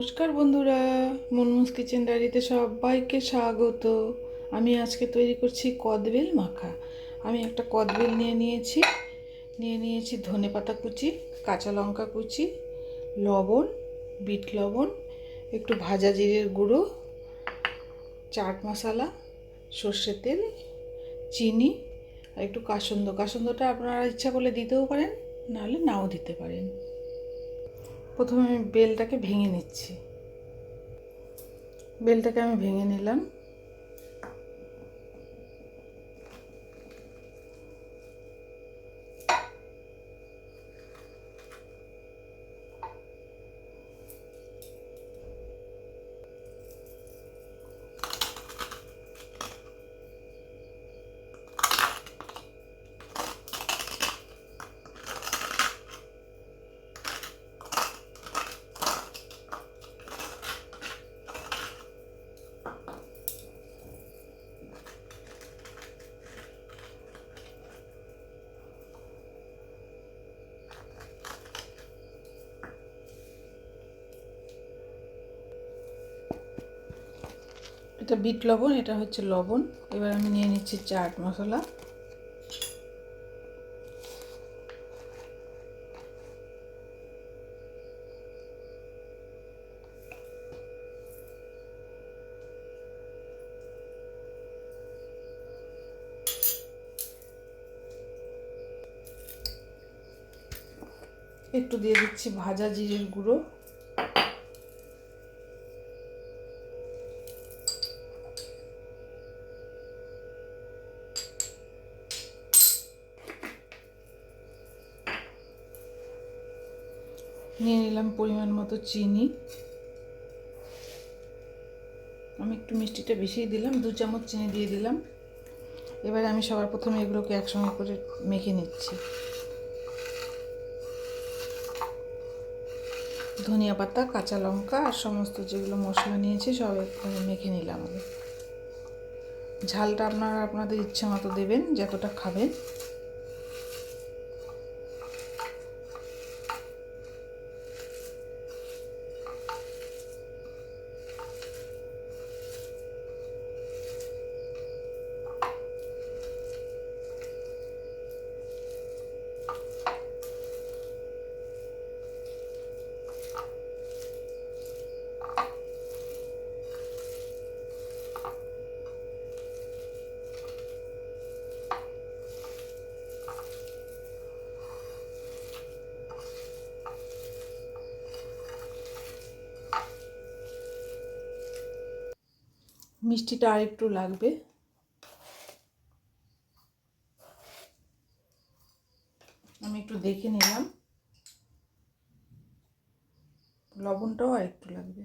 নমস্কার বন্ধুরা মুনমুস কিচেন ডায়েরিতে সবাইকে স্বাগত। আমি আজকে তৈরি করছি কদবেল মাখা। আমি একটা কদবেল নিয়ে নিয়েছি। নিয়ে নিয়েছি ধনে পাতা কুচি, কাঁচা লঙ্কা কুচি, লবণ, বিট লবণ, একটু ভাজা জিরের গুঁড়ো, চাট মশলা, সর্ষের তেল, চিনি, আর একটু কাসন্দ। কাসন্দটা আপনারা ইচ্ছা করলে দিতেও পারেন, নাহলে নাও দিতে পারেন। প্রথমে আমি বেলটাকে ভেঙে নিচ্ছি। বেলটাকে আমি ভেঙে নিলাম। এটা বিট লবণ, এটা হচ্ছে লবণ। এবার আমি নিয়ে নিচ্ছি চাট মশলা। একটু দিয়ে দিচ্ছি ভাজা জিরের গুঁড়ো। নিয়ে নিলাম পরিমাণ মতো চিনি। আমি একটু মিষ্টিটা বেশিই দিলাম, দু চামচ চিনি দিয়ে দিলাম। এবারে আমি সবার প্রথমে এগুলোকে একসঙ্গে করে মেখে নিচ্ছি। ধনিয়া পাতা, কাঁচা লঙ্কা আর সমস্ত যেগুলো মশলা নিয়েছি সব মেখে নিলাম আগে ঝালটা আপনারা আপনাদের ইচ্ছে মতো দেবেন, যতটা খাবেন। মিষ্টিটা আর একটু লাগবে। আমি একটু দেখে নিলাম। লবণটাও আর একটু লাগবে।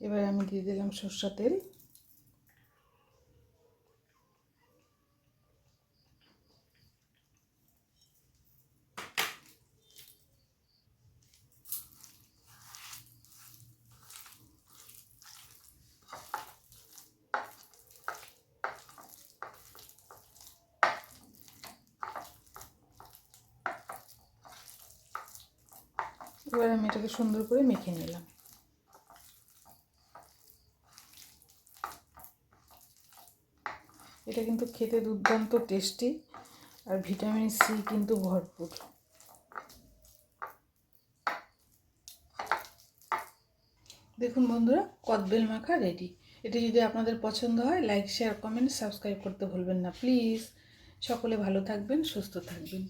এবার আমি দিয়ে দিলাম সর্ষা তেল। এবার আমি এটাকে সুন্দর করে মেখে নিলাম। এটা কিন্তু খেতে দুর্দান্ত টেস্টি আর ভিটামিন সি কিন্তু ভরপুর। দেখুন বন্ধুরা, কদবেল মাখা রেডি এটি যদি আপনাদের পছন্দ হয় লাইক শেয়ার কমেন্ট সাবস্ক্রাইব করতে ভুলবেন না প্লিজ সকলে ভালো থাকবেন, সুস্থ থাকবেন।